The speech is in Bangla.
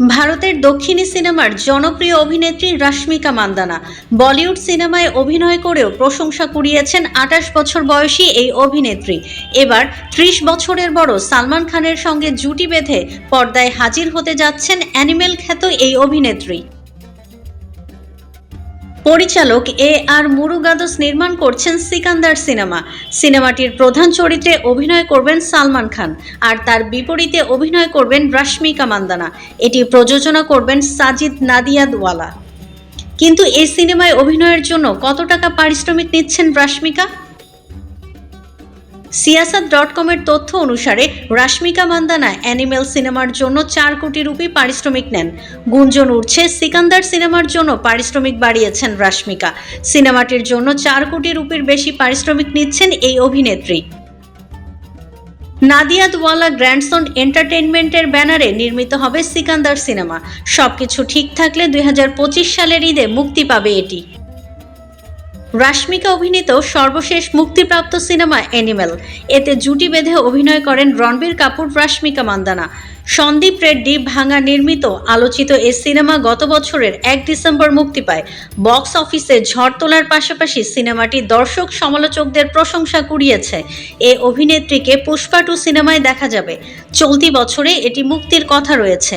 ভারতের দক্ষিণী সিনেমার জনপ্রিয় অভিনেত্রী রাশ্মিকা মান্দানা। বলিউড সিনেমায় অভিনয় করেও প্রশংসা কুড়িয়েছেন আঠাশ বছর বয়সী এই অভিনেত্রী। এবার ত্রিশ বছরের বড় সালমান খানের সঙ্গে জুটি বেঁধে পর্দায় হাজির হতে যাচ্ছেন অ্যানিমেল খ্যাত এই অভিনেত্রী। পরিচালক এ আর মুরুগাদোস নির্মাণ করছেন সিকান্দার সিনেমা। সিনেমাটির প্রধান চরিত্রে অভিনয় করবেন সালমান খান আর তার বিপরীতে অভিনয় করবেন রাশ্মিকা মান্দানা। এটি প্রযোজনা করবেন সাজিদ নাদিয়াদওয়ালা। কিন্তু এই সিনেমায় অভিনয়ের জন্য কত টাকা পারিশ্রমিক নিচ্ছেন রাশ্মিকা? সিয়াসাত ডট কমের তথ্য অনুসারে রাশ্মিকা মান্দানা অ্যানিমেল সিনেমার জন্য চার কোটি রুপি পারিশ্রমিক নেন। গুঞ্জন উঠছে সিকান্দার সিনেমার জন্য পারিশ্রমিক বাড়িয়েছেন রাশ্মিকা। সিনেমাটির জন্য চার কোটি রুপির বেশি পারিশ্রমিক নিচ্ছেন এই অভিনেত্রী। নাদিয়াদওয়ালা গ্র্যান্ডসন এন্টারটেইনমেন্টের ব্যানারে নির্মিত হবে সিকান্দার সিনেমা। সবকিছু ঠিক থাকলে দুই হাজার পঁচিশ সালের ঈদে মুক্তি পাবে এটি। রাশ্মিকা অভিনীত সর্বশেষ মুক্তিপ্রাপ্ত সিনেমা অ্যানিমেল এতে জুটি বেঁধে অভিনয় করেন রণবীর কাপুর, রাশ্মিকা মান্দানা। সন্দীপ রেড্ডি ভাঙা নির্মিত আলোচিত এ সিনেমা গত বছরের এক ডিসেম্বর মুক্তি পায়। বক্স অফিসে ঝড় তোলার পাশাপাশি সিনেমাটি দর্শক সমালোচকদের প্রশংসা কুড়িয়েছে। এ অভিনেত্রীকে পুষ্পা টু সিনেমায় দেখা যাবে। চলতি বছরে এটি মুক্তির কথা রয়েছে।